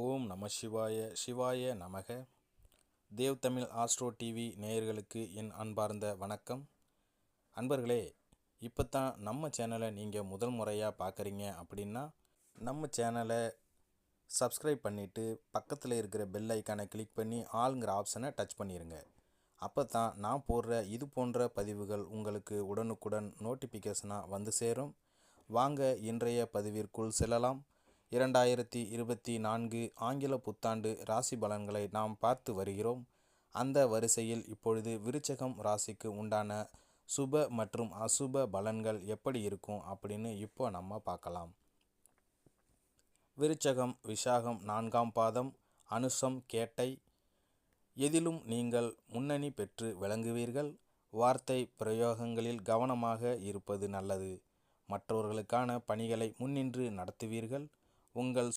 ஓம் நம சிவாய சிவாய நமக. தேவ் தமிழ் ஆஸ்ட்ரோ டிவி நேயர்களுக்கு என் அன்பார்ந்த வணக்கம். அன்பர்களே இப்போ தான் நம்ம சேனலை நீங்கள் முதல் முறையாக பார்க்குறீங்க அப்படின்னா நம்ம சேனலை சப்ஸ்கிரைப் பண்ணிவிட்டு பக்கத்தில் இருக்கிற பெல் ஐக்கானை கிளிக் பண்ணி ஆளுங்கிற ஆப்ஷனை டச் பண்ணிடுங்க அப்போ தான் நான் போடுற இது போன்ற பதிவுகள் உங்களுக்கு உடனுக்குடன் நோட்டிஃபிகேஷனாக வந்து சேரும். வாங்க இன்றைய பதிவிற்குள் செல்லலாம். இரண்டாயிரத்தி இருபத்தி நான்கு ஆங்கில புத்தாண்டு ராசி பலன்களை நாம் பார்த்து வருகிறோம். அந்த வரிசையில் இப்பொழுது விருச்சகம் ராசிக்கு உண்டான சுப மற்றும் அசுப பலன்கள் எப்படி இருக்கும் அப்படின்னு இப்போ நம்ம பார்க்கலாம். விருச்சகம் விசாகம் நான்காம் பாதம் அனுசம் கேட்டை எதிலும் நீங்கள் முன்னணி பெற்று விளங்குவீர்கள். வார்த்தை பிரயோகங்களில் கவனமாக இருப்பது நல்லது. மற்றவர்களுக்கான பணிகளை முன்னின்று நடத்துவீர்கள். உங்கள்